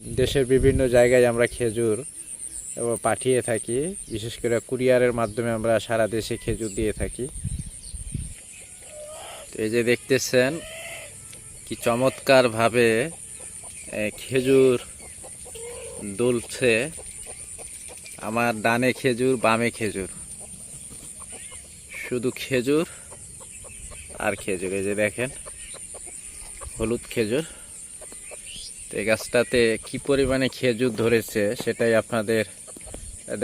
দেশের বিভিন্ন জায়গায় আমরা খেজুর পাঠিয়ে থাকি। বিশেষ করে কুরিয়ারের মাধ্যমে আমরা সারা দেশে খেজুর দিয়ে থাকি। তো এই যে দেখতেছেন, কি চমৎকারভাবে খেজুর দুলছে। আমার ডানে খেজুর, বামে খেজুর। শুধু খেজুর আর খেজুর, এই যে দেখেন, হলুদ খেজুর। তো এই গাছটাতে কি পরিমাণে খেজুর ধরেছে সেটাই আপনাদের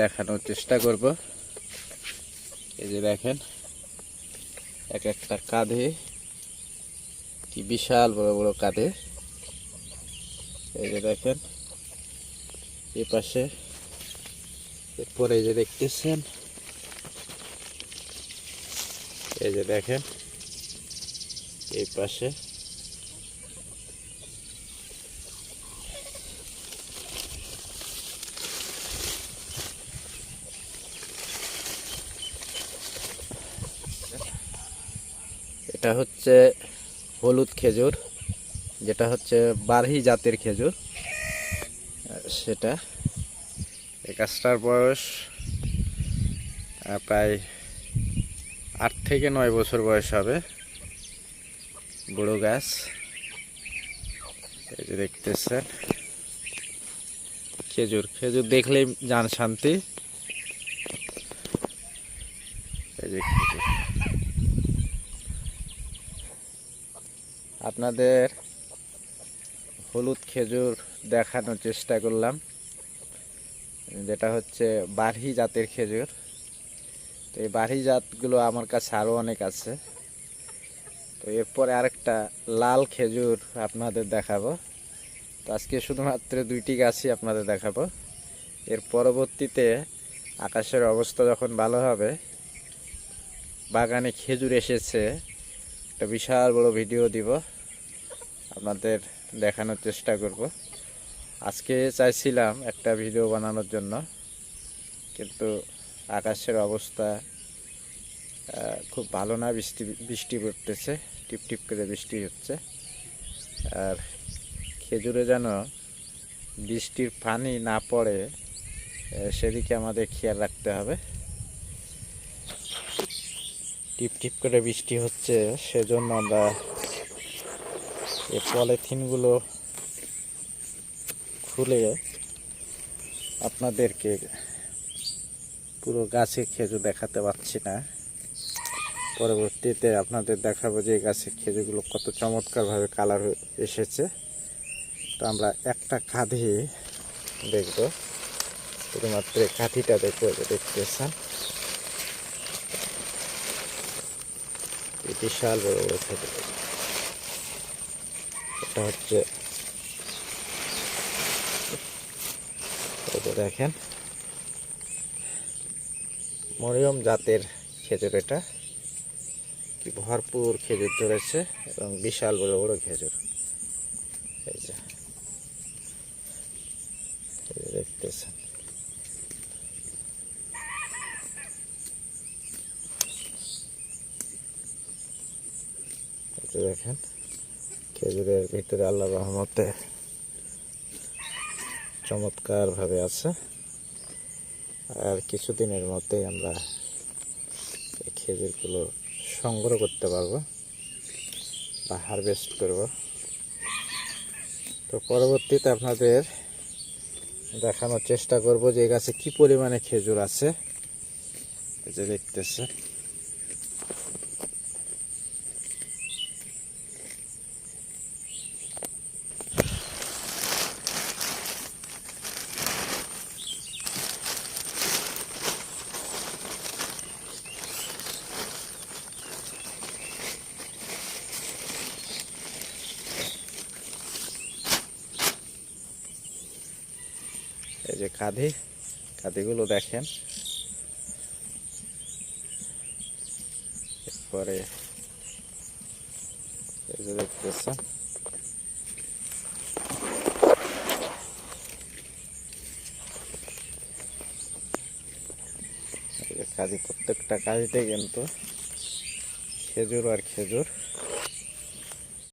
দেখানোর চেষ্টা করব। এই যে দেখেন, এক একটা কাঁধে কি বিশাল বড় বড় কাঁধে। এই যে দেখেন, এ পাশে এরপরে যে দেখতেছেন, এই যে দেখেন এই পাশে এটা হচ্ছে হলুদ খেজুর, যেটা হচ্ছে বারহি জাতের খেজুর। সেটা এই গাছটার বয়স প্রায় আট থেকে নয় বছর বয়স হবে। বড় গাছ। এই যে দেখতেছেন, খেজুর। খেজুর দেখলেই যান শান্তি। এই যে খেজুর। আপনাদের হলুদ খেজুর দেখানোর চেষ্টা করলাম, যেটা হচ্ছে বাড়ি জাতের খেজুর। তো এই বাড়ি জাতগুলো আমার কাছে আরও অনেক আছে। তো এরপরে আরেকটা লাল খেজুর আপনাদের দেখাবো। তো আজকে শুধুমাত্র দুইটি গাছই আপনাদের দেখাবো। এর পরবর্তীতে আকাশের অবস্থা যখন ভালো হবে, বাগানে খেজুর এসেছে, একটা বিশাল বড় ভিডিও দিব। আপনাদের দেখানোর চেষ্টা করব। আজকে চাইছিলাম একটা ভিডিও বানানোর জন্য, কিন্তু আকাশের অবস্থা খুব ভালো না, বৃষ্টি বৃষ্টি পড়তেছে, টিপ টিপ করে বৃষ্টি হচ্ছে। আর খেজুরে যেন বৃষ্টির পানি না পড়ে সেদিকে আমাদের খেয়াল রাখতে হবে। টিপ টিপ করে বৃষ্টি হচ্ছে, সেজন্য আমরা এই পলিথিনগুলো খুলে আপনাদেরকে পুরো গাছে খেজুর দেখাতে পারছি না। পরবর্তীতে আপনাদের দেখাবো যে গাছের খেজুরগুলো কত চমৎকারভাবে কালার এসেছে। তো আমরা একটা কাঁধি দেখব। শুধুমাত্র এই যে দেখতেছেন। বিশাল বড় বড় খেজুর। এটা হচ্ছে দেখেন, মরিয়ম জাতের খেজুর এটা। কি ভরপুর খেজুর ধরেছে এবং বিশাল বড় বড় খেজুর। এই যে দেখতেছেন। দেখেন খেজুরের ভিতরে আল্লাহ রহমতে চমৎকার ভাবে আছে। আর কিছুদিনের মধ্যেই আমরা এই খেজুরগুলো সংগ্রহ করতে পারব বা হারভেস্ট করব। তো পরবর্তীতে আপনাদের দেখানোর চেষ্টা করব যে গাছে কি পরিমাণে খেজুর আছে। যে দেখতেছে এই যে কাঁধি কাঁধিগুলো দেখেন। এরপরে এই যে দেখতেছেন। কাঁধি প্রত্যেকটা কাঁধিতে কিন্তু খেজুর আর খেজুর।